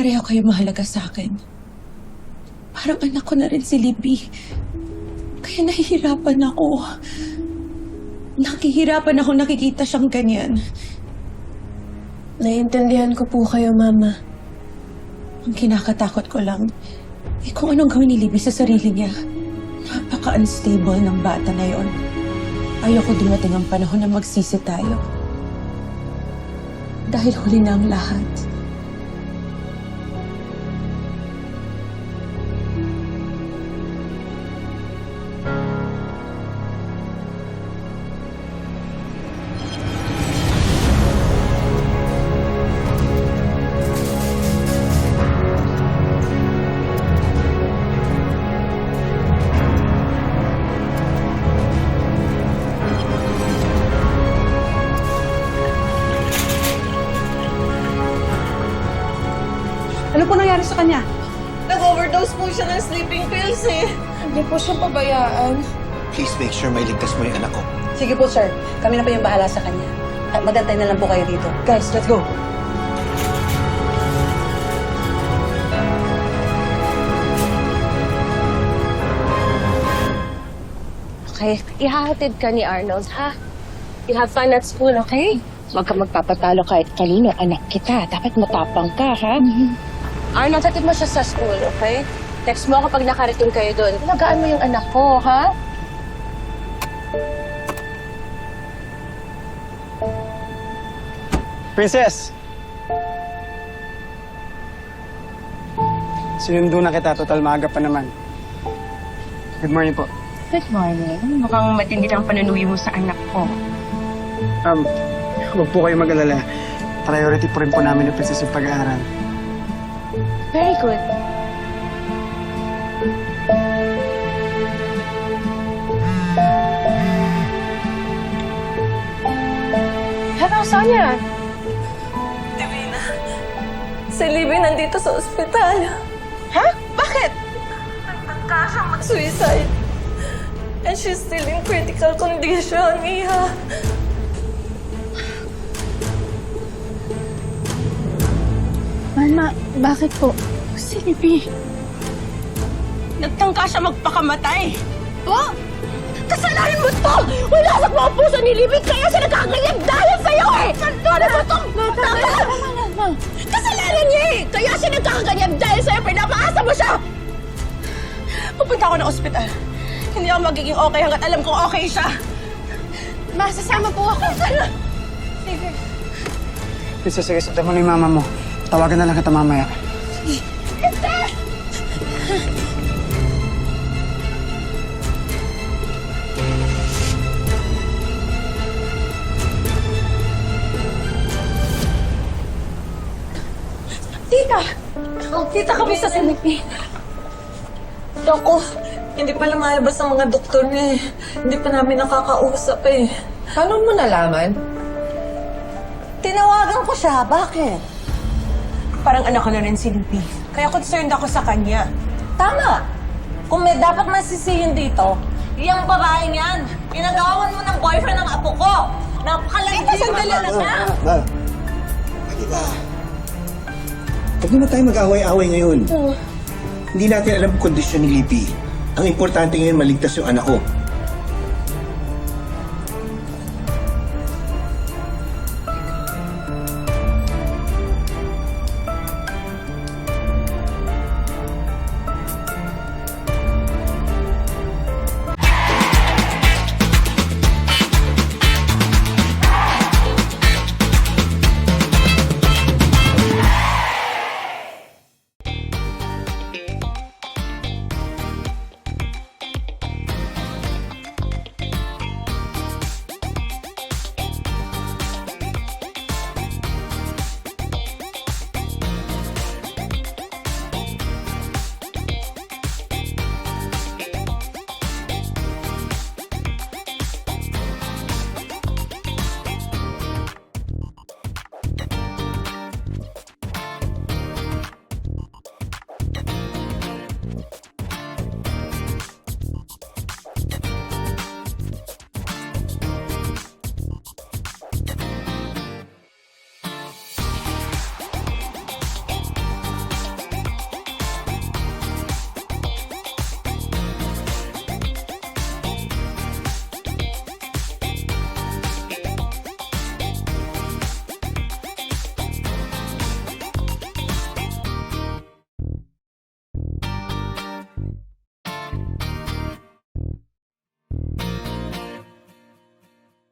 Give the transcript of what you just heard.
Pareho kayo mahalaga sa akin. Parang anak ko na rin si Libby. Kaya nahihirapan ako. Nakihirapan ako nakikita siyang ganyan. Naiintindihan ko po kayo, Mama. Ang kinakatakot ko lang, eh kung anong gawin ni Libby sa sarili niya. Napaka-unstable ng bata na yon. Ayoko dumating ang panahon na magsisi tayo. Dahil huli na ang lahat. Ano po nangyari sa kanya? Nag-overdose po siya ng sleeping pills eh. Hindi po siya pabayaan. Please make sure may ligtas mo yung anak ko. Sige po, sir. Kami na po yung bahala sa kanya. At magantay na lang po kayo dito. Guys, let's go. Okay, ihahatid ka ni Arnold, ha? You have fun at school, okay? Huwag ka magpapatalo kahit kanino. Anak kita. Dapat matapang ka, ha? Arnold, hatid mo siya sa school, okay? Text mo ako pag nakarating kayo doon. Alagaan mo yung anak ko, ha? Princess! Sinundo na kita, total maaga pa naman. Good morning po. Good morning. Mukhang matindi ang panunuwi mo sa anak ko. Um, huwag po kayo mag-alala. Priority po rin po namin ni Princess yung pag-aaral. Good. Hello, Sonia. Divina, si Libby nandito sa ospital. Ha? Bakit? Nagtangka siya mag-suicide. And she's still in critical condition, Iha. Mama, bakit po? Silvi. Nagtangka siya magpakamatay. Po? Kasalanan mo to! Wala sa mga puso ni Libby kaya siya nagkaganyan dahil sa'yo eh! Ano mo to? Kasalanan niya eh! Kaya siya nagkaganyan dahil sa'yo! Pinapaasa mo siya! Pupunta ako ng ospital. Hindi ako magiging okay hanggat alam kong okay siya. Masasama po ako. Princess, sige, sundan mo na yung mama mo. Tawagan na lang kita mamaya. Tita! Oh, tita kami sa Sinipi. Doko, hindi pa lumalabas ang mga doktor niya eh. Hindi pa namin nakakausap eh. Paano mo nalaman? Tinawagan ko siya. Bakit? Parang anak ko na rin si Libby. Kaya concerned ako sa kanya. Tama. Kung may dapat masisihin dito, yung babaeng yan. Pinagawan mo ng boyfriend ng apo ko. Napakalandi. Tita, sandali lang ha. Ma, Halika. Huwag naman tayo mag-away-away ngayon. Hindi natin alam ang kondisyon ni Libby. Ang importante ngayon, maligtas yung anak ko.